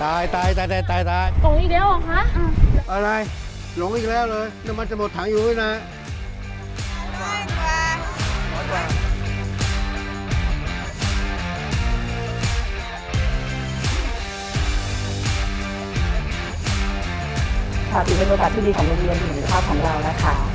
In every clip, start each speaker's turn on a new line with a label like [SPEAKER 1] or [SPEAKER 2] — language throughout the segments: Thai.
[SPEAKER 1] ตายตายตายตายตายตาย
[SPEAKER 2] ตรงนี้เดียวเหรอคะ
[SPEAKER 1] อะไร หลงอีกแล้วเลยน้ำมันจะหมดถังอยู่ด้วยนะ
[SPEAKER 3] ค่ะถือเป็นโอกาสที่ดีของโรงเรียนหรือภาพของเรานะคะ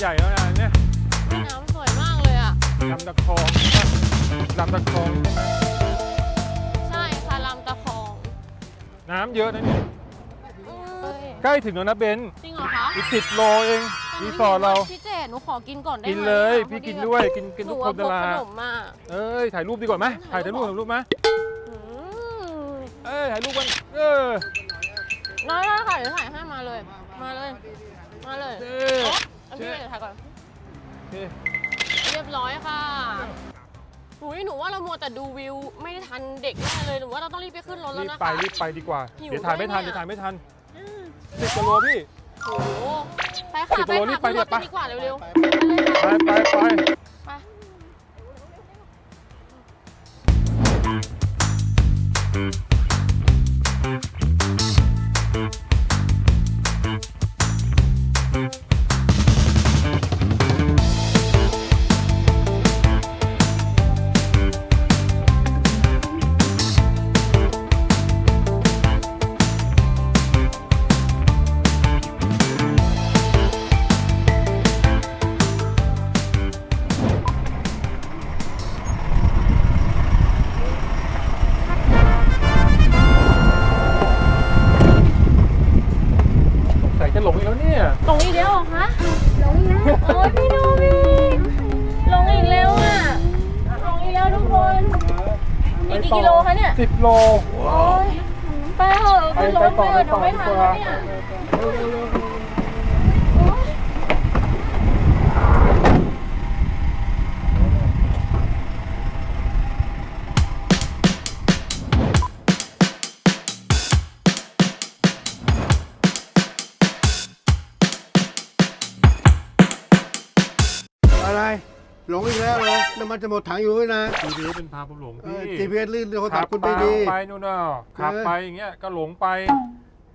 [SPEAKER 4] ใหญ่แล้วนะเนี่ย
[SPEAKER 2] แม่น้ำสวยมากเลยอะ
[SPEAKER 4] ลำตะคองลำตะคองใช่ไหม
[SPEAKER 2] ใช่ค่ะลำตะคอง
[SPEAKER 4] น้ำเยอะนะเนี่ย
[SPEAKER 2] เอ้ย
[SPEAKER 4] ใกล้ถึงแล้วนะเบน
[SPEAKER 2] จริงเหรอคะ
[SPEAKER 4] อีกสิบโลเองรีสอร์ทเรา
[SPEAKER 2] พี่เจหนูขอกินก่อนได้ไหม
[SPEAKER 4] กินเลย
[SPEAKER 2] อะ
[SPEAKER 4] พี่กิน
[SPEAKER 2] พอ
[SPEAKER 4] ด้วยกินกิน
[SPEAKER 2] ห
[SPEAKER 4] ทุ
[SPEAKER 2] นู
[SPEAKER 4] กค
[SPEAKER 2] ว่านพ
[SPEAKER 4] เว
[SPEAKER 2] ก
[SPEAKER 4] ลา
[SPEAKER 2] ขนมมา
[SPEAKER 4] เอ้ยถ่ายรูปดีกว่าไหมถ่ายถ่ายรูปถ่ายรูปไหม
[SPEAKER 2] อืม
[SPEAKER 4] เอ้ยถ่ายรูปกันเออ
[SPEAKER 2] น้อยๆค่ะเดี๋ยวถ่ายให้มาเลย มาเลย มาเลย
[SPEAKER 4] เอ
[SPEAKER 2] โอ๊ะ
[SPEAKER 4] อ
[SPEAKER 2] เอาพี่เดี๋ยวถ่ายก่อน
[SPEAKER 4] โอเค
[SPEAKER 2] เรียบร้อยค่ะอุ้ยหนูว่าเรามัวแต่ดูวิวไม่ทันเด็กแน่เลยหนูว่าเราต้องรีบไปขึ้นรถแล้ว
[SPEAKER 4] รีบ
[SPEAKER 2] นะคะ
[SPEAKER 4] ไปรีบไปดีกว่า
[SPEAKER 2] หิว
[SPEAKER 4] เดี๋ยวถ่ายไม่ทัน
[SPEAKER 2] ด้วย
[SPEAKER 4] เดี๋ยวถ่ายไม่ทัน
[SPEAKER 2] อืม
[SPEAKER 4] สิบกิโลพี่
[SPEAKER 2] โอ้โหไปค่ะ
[SPEAKER 4] สิบ
[SPEAKER 2] ไป
[SPEAKER 4] โลรี
[SPEAKER 2] ค่ะ
[SPEAKER 4] บไป
[SPEAKER 2] ขึ้นรถ
[SPEAKER 4] เดี๋ยว
[SPEAKER 2] กัน
[SPEAKER 4] ไป
[SPEAKER 2] ดีกว่าเร็วๆ
[SPEAKER 4] ไปไปไป
[SPEAKER 2] ไป มัน
[SPEAKER 1] จะหมดถังอยู่ด้วยนะ
[SPEAKER 4] GPS เป็นพาผมหลง
[SPEAKER 1] เอ
[SPEAKER 4] พี่
[SPEAKER 1] อ GPS ลื่นโทรศั
[SPEAKER 4] ขั
[SPEAKER 1] พ
[SPEAKER 4] บ
[SPEAKER 1] ท์คุณ
[SPEAKER 4] ไป
[SPEAKER 1] ไม่ดี
[SPEAKER 4] ไปนู่นน่ะขับ
[SPEAKER 1] เออ
[SPEAKER 4] ไปอย่างเงี้ยก็หลงไป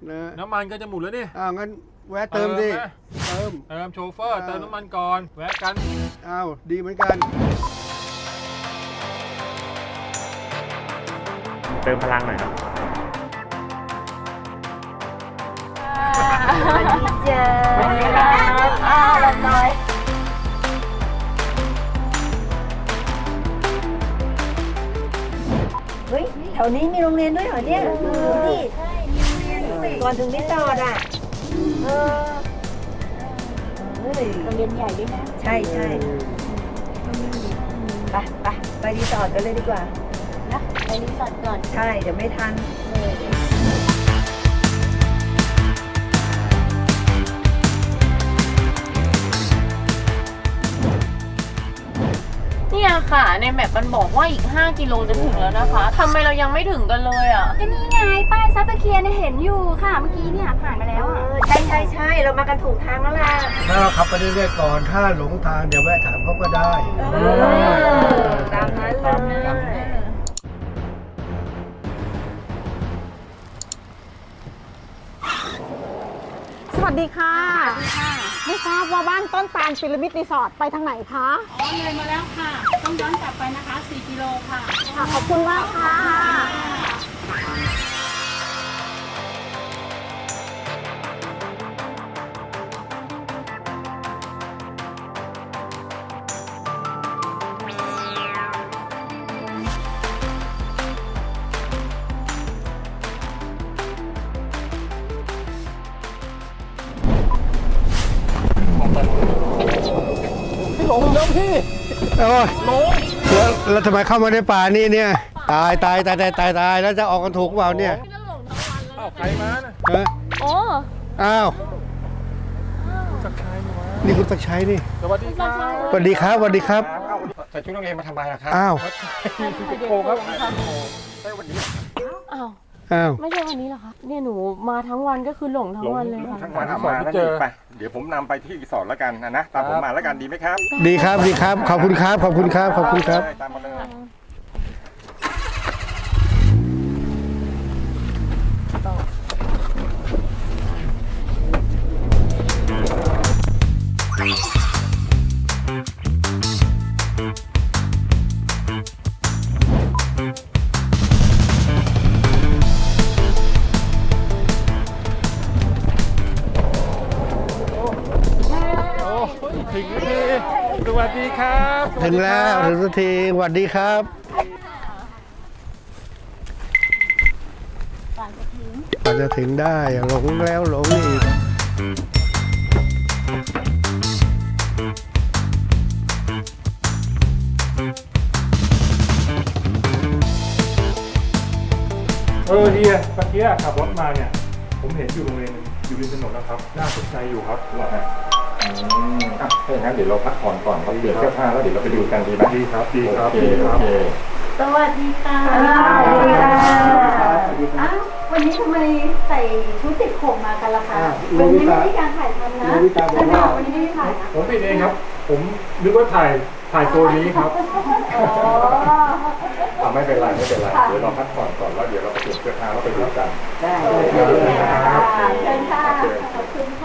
[SPEAKER 1] นะ
[SPEAKER 4] น้ำมันก็จะหมดแล้วนี่
[SPEAKER 1] อ้าวงั้นแวะเติมดิ
[SPEAKER 4] เติมไหม
[SPEAKER 1] เติม
[SPEAKER 4] เติมโชเฟอร์
[SPEAKER 1] เออ
[SPEAKER 4] เติมน้ำมันก่อนแวะกัน
[SPEAKER 1] อ้าวดีเหมือนกัน
[SPEAKER 5] เติมพลังหน่อยครับ
[SPEAKER 3] เจอครับ อ้าวลำน้อย แถวนี้มีโรงเรียนด้วยเหรอเนี่ยดูดิก่อนถึงรีสอร์ทอะเออเฮ้ยโรงเรียนใหญ่ด้วยนะ ใช่ใช่ไปไปไปรีสอร์ทกันเลยดีกว่านะไปรีสอร์ทก่อน ใช่ เดี๋ยวไม่ทัน
[SPEAKER 2] ค่ะ ในแมปมันบอกว่าอีก 5 กิโลจะถึงแล้วนะคะทำไมเรายังไม่ถึงกันเลยอะ
[SPEAKER 6] ก็นี่ไงป้ายซับตะเคียนเนี่ยเห็นอยู่ค่ะ เมื่อกี้เนี่ยผ่านมาแล้วอะ
[SPEAKER 3] ใช่ใช่ใช่เรามากันถูกทางแล้วล่ะ
[SPEAKER 1] ถ้าเราขับไปเรื่อยๆก่อน ถ้าหลงทางเดี๋ยวแวะถามเขาก็ได้
[SPEAKER 3] เออ ตามนั้นเลย
[SPEAKER 7] วัสดีค่ะไม่ทราบว่าบ้านต้นตาลพีระมิดรีสอร์ทไปทางไหนคะ
[SPEAKER 6] อ๋อเลยมาแล้วค่ะ ต้องย้อนกลับไปนะคะ 4 กิโลค่ะ
[SPEAKER 7] ค่ะ ขอบคุณมากค่ะ
[SPEAKER 4] แล้ว
[SPEAKER 1] แล้วทำไมเข้ามาในป่านี่เนี่ย ตายตายตายตายตายตายแล้วจะออกกันถูกเปล่าเนี่ย
[SPEAKER 2] พี่ก็หลงทั้งวันแล้ว
[SPEAKER 4] อ้าวใครมานะ
[SPEAKER 1] ฮะ
[SPEAKER 2] โอ้
[SPEAKER 1] อ้าว
[SPEAKER 4] สักชายนี่วะ
[SPEAKER 1] นี่คุณตักชัยนี่
[SPEAKER 4] สวัสดีครับ
[SPEAKER 1] สวัสดีครับสวัสดีครับ
[SPEAKER 4] ช
[SPEAKER 8] ส่ชุดนักเรียนมาทำไมล่ะครับ
[SPEAKER 1] อ้าว
[SPEAKER 9] โกงครับ
[SPEAKER 8] ใช่วันนี้
[SPEAKER 10] อ้าว
[SPEAKER 1] อ้าว
[SPEAKER 10] ไม่ใช่วันนี้เหรอคะเนี่ยหนูมาทั้งวันก็คือหลงทั้งวันเลยค่ะ
[SPEAKER 8] ทั้งวันเอามาแล้วนี่ไป เดี๋ยวผมนำไปที่รีสอร์ทแล้วกันนะนะตามผมมาแล้วกันดีไหมครับ
[SPEAKER 1] ดีครับดีครับ ขอบคุณครับ ขอบคุณครับ ขอบคุณครับ
[SPEAKER 8] ตามมาเลย
[SPEAKER 9] โถึง
[SPEAKER 1] แล้วถึงสักทีสวัสดีครับกว่าจะถึงได้หลงแล้วหลงอีก
[SPEAKER 11] เออเฮียเมื่อกี้ขับรถมาเนี่ย ผมเห็นอยู่โรงเรียนหนึ่งอยู่ริมถนนนะครับ น่าสนใจอยู่ครับ
[SPEAKER 8] เหร อฮะอืมอะถ้าอย่างนั้นเดี๋ยวเราพักผ่อนก่อนเราเปลี่ยนเสื้อผ้าแล้วเดี๋ยวเราไปดูกันดีไหม
[SPEAKER 11] ดีครับดีครับ
[SPEAKER 8] โอเค
[SPEAKER 11] ดีค
[SPEAKER 8] โอ
[SPEAKER 11] รับ
[SPEAKER 8] เค
[SPEAKER 10] สวัสดีค่ะ
[SPEAKER 3] สวัสดีค่ะ
[SPEAKER 6] อ้าววันนี้ทำไมใส่ชุดติดผมมากันล่ะคะ
[SPEAKER 1] อ่า
[SPEAKER 6] วันนี้ไม่ได้การถ่ายทำนะ
[SPEAKER 1] โนบิตะบอกว่า
[SPEAKER 6] วันนี้ไม่ได้ถ่ายนะ
[SPEAKER 11] ผมผิดเองครับ ผมนึกว่าถ่ายถ่ายโซนนี้ครับ
[SPEAKER 6] อ๋อ
[SPEAKER 8] อะไม่เป็นไรไม่เป็นไรเดี๋ยวเราพักผ่อนก่อนแล้วเดี๋ยวเราไปเปลี่ยนเสื้อผ้าแล้วไปดูกัน
[SPEAKER 3] ได้
[SPEAKER 6] เชิญค่ะขอบคุณค่ะ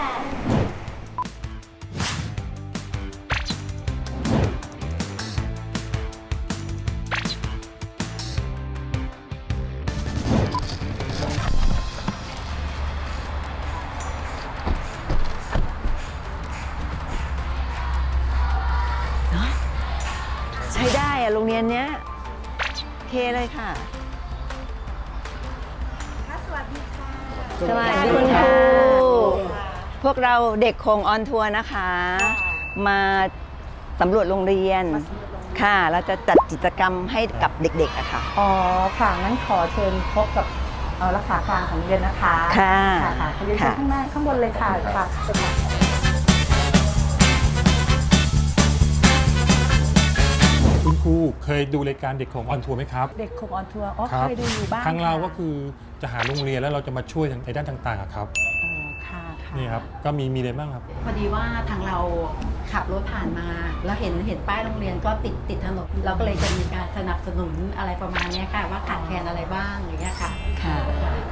[SPEAKER 3] โอเคเลยค่ะ สวัสดีคุณครูพวกเราเด็กคงออนทัวร์นะคะ มาสำรวจโรงเรียนค่ะ เราจะจัดกิจกรรมให้กับเด็กๆอะค่ะ
[SPEAKER 12] อ๋อ ค่ะ งั้นขอเชิญพบกับเอ่อรักษาการของโรงเรียนนะคะ
[SPEAKER 3] ค่ะ
[SPEAKER 12] ค่ะเรียนเชิญข้างหน้าข้างบนเลยค่ะค่ะ
[SPEAKER 11] คุณครูเคยดูรายการเด็กของออนทัวร์ไหมครับ
[SPEAKER 12] เด็กคงออนทัวร์อ๋อ
[SPEAKER 11] ครั
[SPEAKER 12] เคยดูอยู่บ้าง
[SPEAKER 11] ทางเรา
[SPEAKER 12] ค่ะ
[SPEAKER 11] ก็คือจะหาโรงเรียนแล้วเราจะมาช่วยในด้านต่างๆอะครับ
[SPEAKER 12] อ๋อค่ะค่ะ
[SPEAKER 11] นี่ครับก็มีมีอะไรบ้างครับ
[SPEAKER 7] พอดีว่าทางเราขับรถผ่านมาแล้วเห็นเห็นป้ายโรงเรียนก็ติดติดถนนเราก็เลยจะมีการสนับสนุนอะไรประมาณเนี้ยค่ะ ว่าขาดแคลนอะไรบ้างอย่างเงี้ยค่ะ
[SPEAKER 3] ค่ะ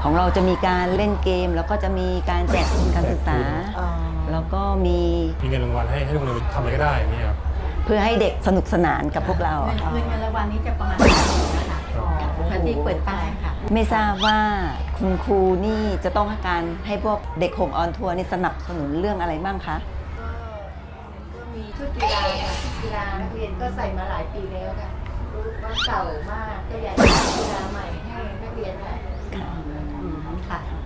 [SPEAKER 3] ของเราจะมีการเล่นเกม แล้วก็จะมีการแจกทุนการศึกษา
[SPEAKER 12] อ๋อ
[SPEAKER 3] แล้วก็มี
[SPEAKER 11] มีเงินรางวัลให้ให้โรงเรียนทำอะไรก็ได้อย่างนี้ครับ
[SPEAKER 3] เพื่อให้เด็กสนุกสนานกับพวกเรา
[SPEAKER 7] เงิ
[SPEAKER 3] อะ
[SPEAKER 7] น
[SPEAKER 3] ค่ะ
[SPEAKER 7] เงินเงินรางวัลนี้จะประมาณนะคะพอดีเปิดป้ายค่ะ
[SPEAKER 3] ไม่ทราบว่าคุณครูนี่จะต้องการให้พวกเด็กหงออนทัวร์นี่สนับสนุนเรื่องอะไรบ้างคะ
[SPEAKER 7] ก็มีชุดกีฬาค่ะชุดกีฬานักเรียนก็ใส่มาหลายปีแล้วค่ะรู้สึกว่าเก่ามากก็อยากจะทำกีฬาใหม่ให้นักเรียนค่ะอืมค่ะ
[SPEAKER 12] เพ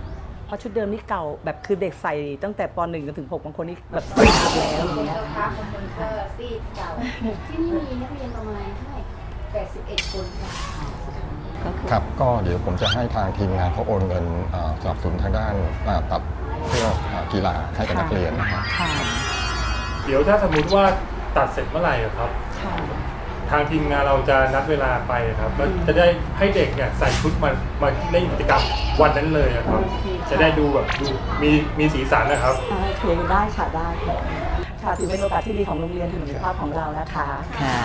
[SPEAKER 12] ราะชุดเดิมนี่เก่าแบบคือเด็กใส่ตั้งแต่ป .1 จนถึง6บางคนนี่แบบซีดหมดแล้วอย่างเงี้ย
[SPEAKER 7] แล้วครับบางคนก็ซีดเก่า
[SPEAKER 6] ที่นี่มีนักเรียนประมาณเท่าไหร่
[SPEAKER 7] 81 คนค่ะ
[SPEAKER 8] ครับก็เดี๋ยวผมจะให้ทางทีมงานเขาโอนเงินอ่าสนับสนุนทางด้านอ่าปรับเพื่ออ่ากีฬาให้กับนักเรียนนะครับ
[SPEAKER 12] ค่ะ
[SPEAKER 11] เดี๋ยวถ้าสมมุติว่าตัดเสร็จเมื่อไหร่อะครับ
[SPEAKER 12] ค่ะ
[SPEAKER 11] ทางทีมงานเราจะนัดเวลาไปครับแล้วจะได้ให้เด็กเนี่ยใส่ชุดมามาเล่นกิจกรรมวันนั้นเลยอะครับจะได้ดูแบบดูมีมีสีสันนะครับ
[SPEAKER 12] โอเคได้ค่ะได้ค่ะค่ะถือเป็นโอกาสที่ดีของโรงเรียนถนนมิตรภาพของเรานะคะ
[SPEAKER 3] ค่ะ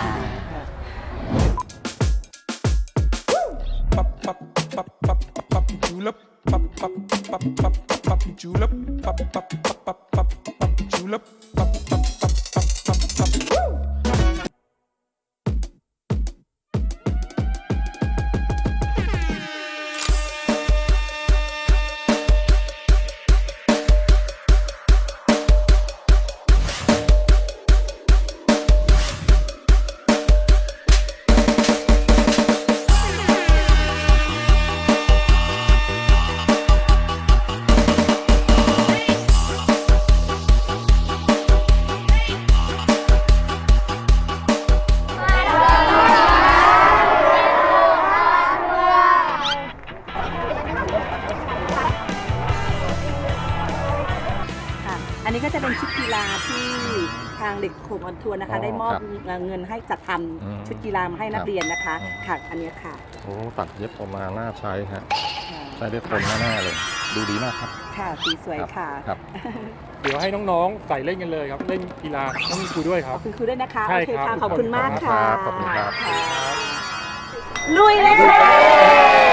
[SPEAKER 9] ปั๊บปั๊บปั๊บปั๊บปั๊บจูลับปั๊บ
[SPEAKER 6] ออนทัวร์นะคะ
[SPEAKER 8] อ๋อ
[SPEAKER 6] ได้มอบ
[SPEAKER 8] ครับ
[SPEAKER 6] เงินให้จัดท
[SPEAKER 8] อืมำ
[SPEAKER 6] ชุดกีฬามาให้นักเรียนนะคะ
[SPEAKER 8] อืม
[SPEAKER 6] ค่ะอันเนี้ยค่ะ
[SPEAKER 8] โอ้ตัดเย็บออกมาน่าใช้ฮะใช้ได้ทนแน่ๆเลย ดูดีมากครับ
[SPEAKER 6] ค่ะสีสวย
[SPEAKER 8] ครับ
[SPEAKER 6] ค่ะ
[SPEAKER 8] ครับ
[SPEAKER 4] เดี๋ยวให้น้องๆใส่เล่นกันเลยครับเล่นกีฬาต้องมีครูด้วยค
[SPEAKER 6] ข
[SPEAKER 4] รั
[SPEAKER 6] อ
[SPEAKER 4] บบ
[SPEAKER 6] คุณครูด้วยนะคะ
[SPEAKER 4] ใช่
[SPEAKER 6] โอเค
[SPEAKER 4] ครั
[SPEAKER 6] ค่ะ
[SPEAKER 4] บ
[SPEAKER 6] ขอบคุณมาก
[SPEAKER 8] ขอบคุณ
[SPEAKER 6] ค่ะ
[SPEAKER 8] ครับขอบคุณครับ
[SPEAKER 6] ลุยเลยค่ะ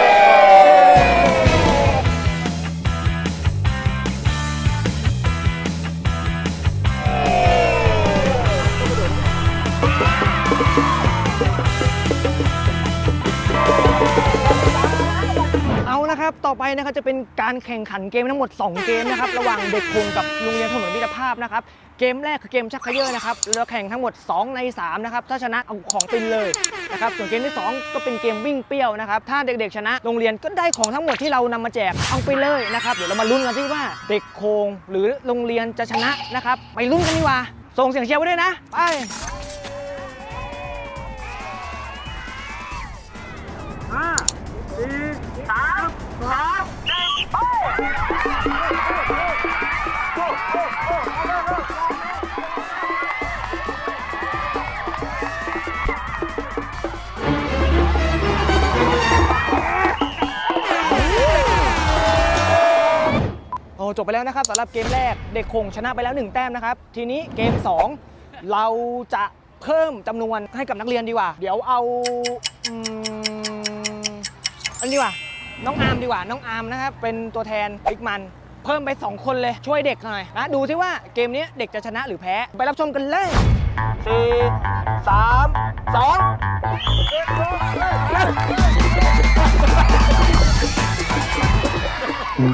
[SPEAKER 13] นะครับต่อไปนะครับจะเป็นการแข่งขันเกมทั้งหมด 2 เกมนะครับระหว่างเด็กคงกับโรงเรียนถนนมิตรภาพนะครับเกมแรกคือเกมชักเขยอนะครับเราแข่งทั้งหมด 2 ใน3นะครับถ้าชนะเอาของไปเลยนะครับส่วนเกมที่ 2 ก็เป็นเกมวิ่งเปรี้ยวนะครับถ้าเด็กๆชนะโรงเรียนก็ได้ของทั้งหมดที่เรานำมาแจกเอาไปเลยนะครับเดี๋ยวเรามาลุ้นกันที่ว่าเด็กโคงหรือโรงเรียนจะชนะนะครับไปลุ้นกันดีกว่าส่งเสียงเชียร์ไว้ด้วยนะไป จบไปแล้วนะครับสำหรับเกมแรกเด็กคงชนะไปแล้ว 1 แต้มนะครับ ทีนี้เกม 2 เราจะเพิ่มจำนวนให้กับนักเรียนดีกว่า เดี๋ยวเอาอืมอันดีกว่าน้องอาร์มดีกว่าน้องอาร์มนะครับเป็นตัวแทนบิ๊กมัน เพิ่มไป 2 คนเลยช่วยเด็กหน่อยนะดูซิว่าเกมนี้เด็กจะชนะหรือแพ้ไปรับชมกันเลยสี่สามสอง เอา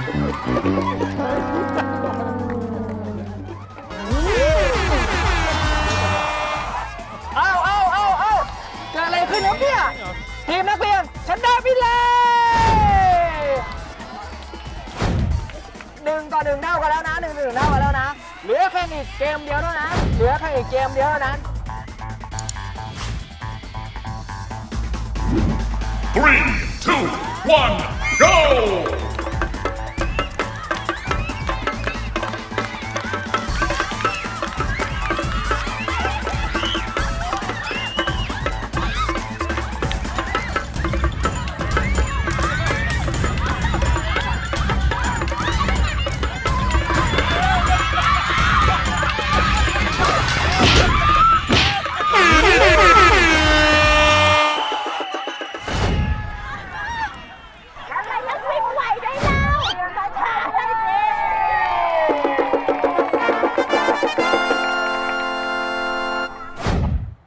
[SPEAKER 13] เอาเอาเอาเกิดอะไรขึ้นครับเนี่ยทีมนักเรียนชนะไปเลยหนึ่งต่อหนึ่งเท่ากันแล้วนะหนึ่งหนึ่งเท่ากันแล้วนะ เหลือแค่อีกเกมเดียวเท่านั้น เหลือแค่อีกเกมเดียวเท่านั้น
[SPEAKER 11] Three, two, one, go!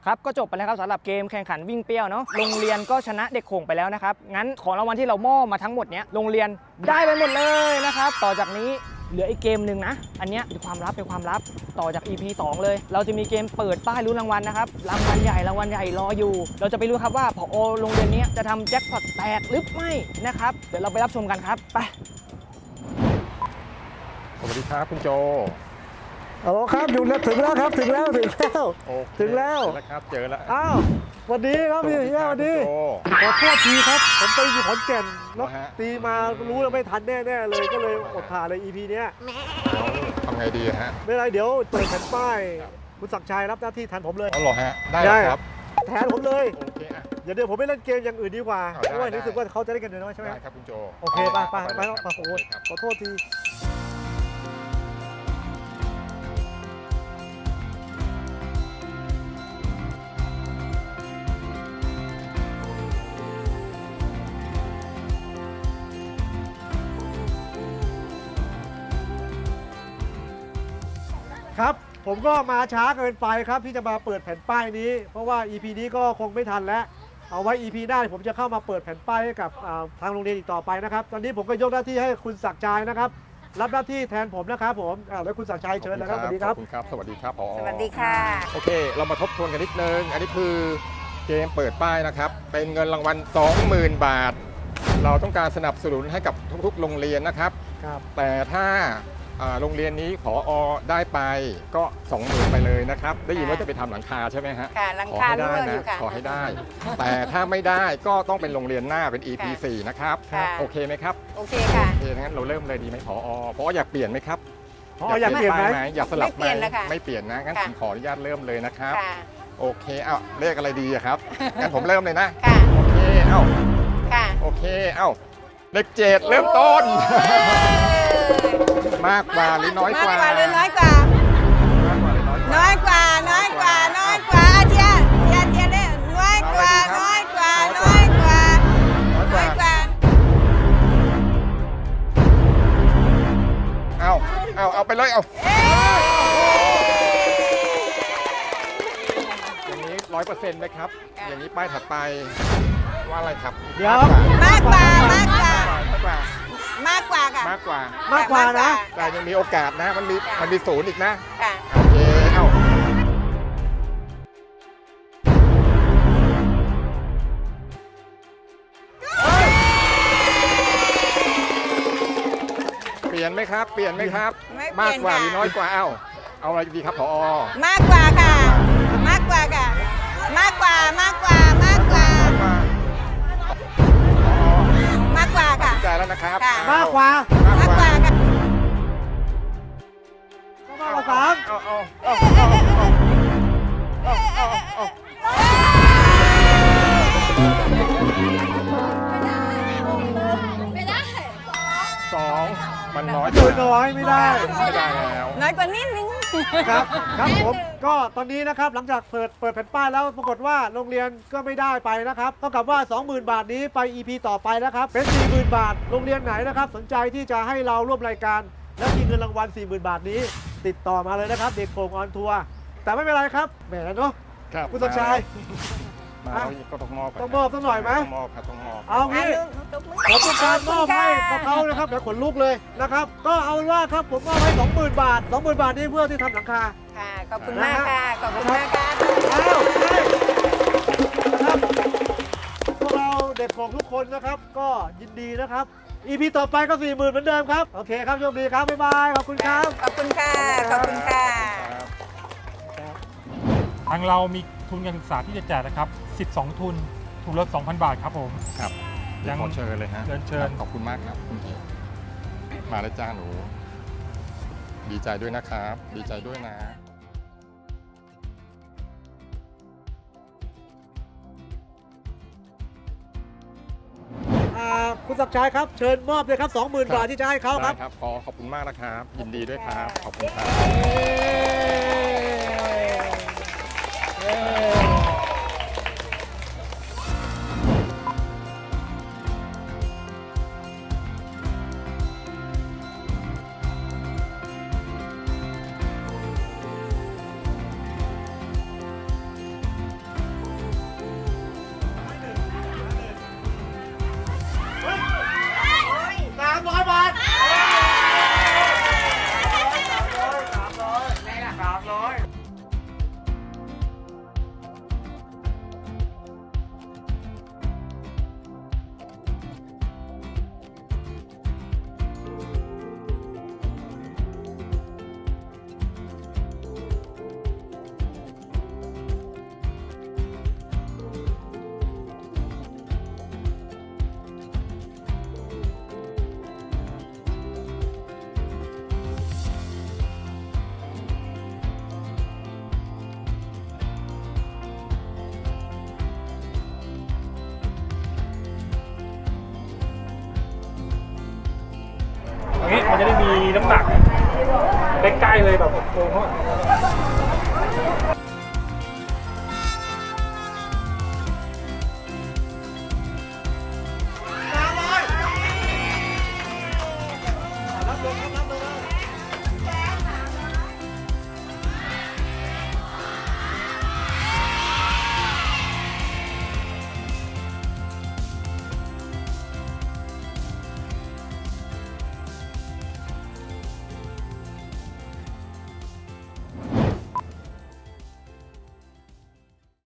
[SPEAKER 13] ครับก็จบไปแล้วครับสำหรับเกมแข่งขันวิ่งเปรี้ยวเนาะโรงเรียนก็ชนะเด็กโขงไปแล้วนะครับงั้นของรางวัลที่เรามอบมาทั้งหมดเนี้ยโรงเรียนได้ไปหมดเลยนะครับต่อจากนี้เหลืออีกเกมหนึ่งนะ อันเนี้ยเป็นความลับเป็นความลับต่อจาก EP 2 เลย เราจะมีเกมเปิดป้ายลุ้นรางวัลนะครับรางวัลใหญ่รางวัลใหญ่รออยู่ เราจะไปรู้ครับว่าผอโรงเรียนเนี้ยจะทำแจ็คพอตแตกหรือไม่นะครับ เดี๋ยวเราไปรับชมกันครับไป
[SPEAKER 8] สวัสดีครับคุณโจ
[SPEAKER 14] โอ้ครับอยู่แล้วถึงแล้วครับถึงแล้วถึงแล้ว
[SPEAKER 8] โอเค
[SPEAKER 14] ถึงแล้ว
[SPEAKER 8] เจอแล้วครับเจอแล้ว
[SPEAKER 14] อ้าวสวัสดีครับพี่เฮียสวัสดี
[SPEAKER 8] โจ
[SPEAKER 14] ขอโทษทีครับ ผมไปอยู่ขอนแก่นแล้ว
[SPEAKER 8] เหรอฮะ
[SPEAKER 14] ตีมารู้แล้วไม่ทันแน่ๆเลยก็เลยอดถ่ายเลย EP เนี้ย
[SPEAKER 8] เอาทำไงดีฮะ
[SPEAKER 14] ไม่เป็นไรเดี๋ยวเปิดแผ่นป้ายคุณศักดิ์ชัยรับหน้าที่แทนผมเลย
[SPEAKER 8] เอาเหรอฮะ ได้เหรอครับ
[SPEAKER 14] แทนผมเลย
[SPEAKER 8] โอเคอะ
[SPEAKER 14] อย่าเดี๋ยวผมไม่เล่นเกมอย่างอื่นดีกว่า
[SPEAKER 8] เอา
[SPEAKER 14] เพราะว่า
[SPEAKER 8] ได้
[SPEAKER 14] รู้สึกว่าเขาจะได้กันเดือนน้อยใช่ไหม
[SPEAKER 8] ได้ครับคุณโจ
[SPEAKER 14] โอเคไปไปไป
[SPEAKER 8] เลย
[SPEAKER 14] แล้ว
[SPEAKER 8] ครับ
[SPEAKER 14] โอ้โห
[SPEAKER 8] โอเคครับ
[SPEAKER 14] ขอโทษที ครับ ผมก็มาช้าเกินไปครับที่จะมาเปิดแผ่นป้ายนี้ เพราะว่า EP นี้ก็คงไม่ทันแล้ว เอาไว้ EP หน้าผมจะเข้ามาเปิดแผ่นป้ายให้กับอ่าทางโรงเรียนอีกต่อไปนะครับ ตอนนี้ผมก็ยกหน้าที่ให้คุณศักดิ์ชัยนะครับ รับหน้าที่แทนผมนะครับผมอ่าแล้วคุณศักดิ์ชัยเชิญนะครับสวัสดีครับ
[SPEAKER 8] ขอบคุณครับสวัสดีครับผอ
[SPEAKER 15] สวัสดีค่ะ
[SPEAKER 8] โอเค เรามาทบทวนกันนิดนึง อันนี้คือเกมเปิดป้ายนะครับ เป็นเงินรางวัล 20,000 บาท เราต้องการสนับสนุนให้กับทุกๆ โรงเรียนนะครับ
[SPEAKER 14] ครับ
[SPEAKER 8] แต่ถ้าอ่า โรงเรียนนี้ขออได้ไปก็20,000ไปเลยนะครับ ได้ยินว่าจะไปทำหลังคาใช่ไหมฮะ
[SPEAKER 15] ค่ะหลัง
[SPEAKER 8] ขอ
[SPEAKER 15] คา
[SPEAKER 8] ให้ได้
[SPEAKER 15] รั่วอ
[SPEAKER 8] นะ
[SPEAKER 15] ยู่ค่ะ
[SPEAKER 8] ขอให้ได้ แต่ถ้าไม่ได้ก็ต้องเป็นโรงเรียนหน้าเป็น EP
[SPEAKER 15] ค่ะ
[SPEAKER 8] 4นะครับ
[SPEAKER 15] ค่ะ
[SPEAKER 8] โอเคไหมครับ
[SPEAKER 15] โอเคค่ะ
[SPEAKER 8] โอเคงั้นเราเริ่มเลยดีไหมพอพออยากเปลี่ยนไหมครับ
[SPEAKER 14] พออยากเปลี่ยนไหม
[SPEAKER 8] ป้อยอยากสลับ
[SPEAKER 15] ไม่เปลี่ยนแล้วค่ะ
[SPEAKER 8] ไม่เปลี่ยนนะงั้น
[SPEAKER 15] ค่ะ
[SPEAKER 8] ผมขออนุญาตเริ่มเลยนะครับ
[SPEAKER 15] ค่ะ
[SPEAKER 8] โอเคเอ้าเลขอะไรดีอะครับงั้นผมเริ่มเลยนะ
[SPEAKER 15] ค่ะ
[SPEAKER 8] โอเคเอ้า
[SPEAKER 15] ค่ะ
[SPEAKER 8] โอเคเอ้าเลขเจ็ดเริ่มต้น มากกว่าหรือน้อย
[SPEAKER 15] มาก
[SPEAKER 8] กว่า
[SPEAKER 15] กว่าหรือน้อยกว่า
[SPEAKER 8] มากกว่าหรือน้อยกว่า
[SPEAKER 15] น้อยกว่า น้อยกว่า น้อยกว่าอาเทียเทียเทียเนี่ยน้อยกว่า น้อยกว่า น้อยกว่า
[SPEAKER 8] น้อยก
[SPEAKER 15] น้
[SPEAKER 8] ว่า
[SPEAKER 15] อยกว่า
[SPEAKER 8] เอาเอาเอาไปเลยเอาอย่างนี้ร้อยเปอร์เซ็นต์ไหมครับ อย่างนี้ป้ายถัดไปว่าอะไรครับ
[SPEAKER 14] เดี๋ยว
[SPEAKER 15] มากกว่ามากกว่า
[SPEAKER 8] มากกว่า
[SPEAKER 15] มากกว่าค่ะ
[SPEAKER 8] มากกว่า
[SPEAKER 14] มากกว่านะ
[SPEAKER 8] แต่ยังมีโอกาสนะ มันมีมันมีศูนย์อีกนะ
[SPEAKER 15] ค่ะ
[SPEAKER 8] โอเคเอ้าเปลี่ยนไหมครับ เปลี่ยนไหมครับ
[SPEAKER 15] ไม่เปลี่
[SPEAKER 8] มาก
[SPEAKER 15] ยน
[SPEAKER 8] กว่า
[SPEAKER 15] ค่ะ
[SPEAKER 8] หรือน้อยกว่าเอ้าเอาอะไรดีครับพอ
[SPEAKER 15] มากกว่าค่ะ มากกว่าค่ะ มากกว่ามากกว่ามากกว่า
[SPEAKER 8] ใจแล้วนะครับ
[SPEAKER 15] ค่ะ
[SPEAKER 14] มากกว่า
[SPEAKER 8] มาก
[SPEAKER 15] มาก
[SPEAKER 8] ก
[SPEAKER 15] ก
[SPEAKER 8] ว่า
[SPEAKER 15] ว่าค่ะ
[SPEAKER 14] ก็มากกว่าสาม
[SPEAKER 8] เอาเอาเอาเอาเอาเอาเอาสองมันน้อย
[SPEAKER 14] โดยน้อยไม่ได้
[SPEAKER 8] ไม่ได้แล้ว
[SPEAKER 15] น้อยกว่านิดนึง
[SPEAKER 14] ครับครับผมก็ตอนนี้นะครับหลังจากเปิดเปิดแผ่นป้ายแล้วปรากฏว่าโรงเรียนก็ไม่ได้ไปนะครับเท่ากับว่า 20,000 บาทนี้ไป EP ต่อไปนะครับเป็น 40,000 บาท โรงเรียนไหนนะครับสนใจที่จะให้เราร่วมรายการ และมีเงินรางวัล 40,000 บาทนี้ ติดต่อมาเลยนะครับเด็กโป่งออนทัวร์แต่ไม่เป็นไรครับแหมเนาะ
[SPEAKER 8] ครับ
[SPEAKER 14] คุณสมชาย
[SPEAKER 8] มาแล้วก็ต้องมอบ
[SPEAKER 14] ต้องมอบสักหน่อยไหม
[SPEAKER 8] ต้องมอบครับต้องมอบ
[SPEAKER 14] เอางี้ผมต้องการมอบให้กับเขานะครับเดี๋ยวขนลุกเลยนะครับ ก็เอาเป็นว่าครับผมมอบให้20,000 บาท 20,000 บาทนี้เพื่อที่ทำหลังคา
[SPEAKER 15] ค่ะ ขอบคุณมากค่ะ ขอบคุณมากค่ะ
[SPEAKER 14] อ้าวได้นะครับพวกเราเด็กของทุกคนนะครับ ก็ยินดีนะครับ EP ต่อไปก็ 40,000 เหมือนเดิมครับ โอเคครับโชคดีครับ บ๊ายบาย ขอบคุณครับ
[SPEAKER 15] ขอบคุณค่ะ ขอบคุณค่ะ
[SPEAKER 4] ทางเรามี ทุนการศึกษาที่จะแจกนะครับสิทธิ์2ทุน ทุนละ2,000 บาทครับผม
[SPEAKER 8] ครับ
[SPEAKER 4] ยัง
[SPEAKER 8] ขอเชิญเลยฮะ
[SPEAKER 4] เชิญเชิญ
[SPEAKER 8] ขอบคุณมากครับคุณเอกมาแล้วจ้าหนู ดีใจด้วยนะครับ ดีใจด้วยนะ
[SPEAKER 14] อ่าคุณศักดิ์ชัยครับ เชิญมอบเลยครับ 20,000 บาทที่จะให้เขาครับ
[SPEAKER 8] ได้ครับขอขอบคุณมากนะครับ ยินดีด้วยครับ ขอบคุณครับ
[SPEAKER 14] ส
[SPEAKER 4] มันจะได้มีน้ำหนักใกล้ๆเลยแบบโค้งเข้ามา